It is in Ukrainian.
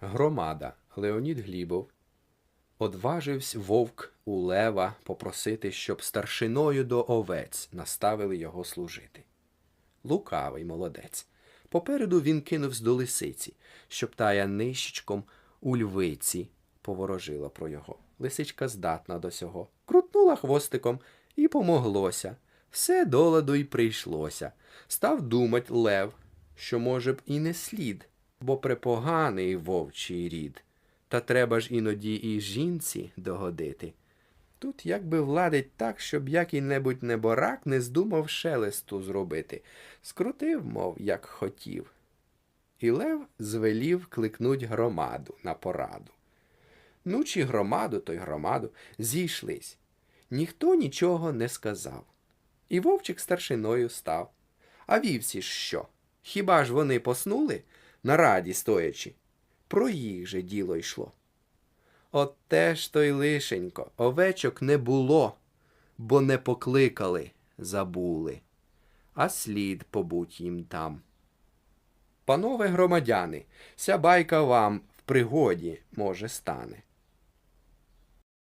Громада Леонід Глібов одважився вовк у лева попросити, щоб старшиною до овець наставили його служити. Лукавий молодець. Попереду він кинувся до лисиці, щоб тая нищечком у львиці поворожила про його. Лисичка здатна до сього. Крутнула хвостиком і помоглося. Все до ладу й прийшлося. Став думать лев, що, може б, і не слід, бо препоганий вовчий рід. Та треба ж іноді і жінці догодити. Тут якби владить так, щоб який-небудь неборак не здумав шелесту зробити. Скрутив, мов, як хотів. І Лев звелів кликнуть громаду на пораду. Ну, чи громаду, то й громаду зійшлись. Ніхто нічого не сказав. І вовчик старшиною став. А вівці ж що? Хіба ж вони поснули на раді стоячи? Про їх же діло йшло. От те ж то й лишенько, овечок не було, бо не покликали, забули, а слід побуть їм там. Панове громадяни, ся байка вам в пригоді, може, стане.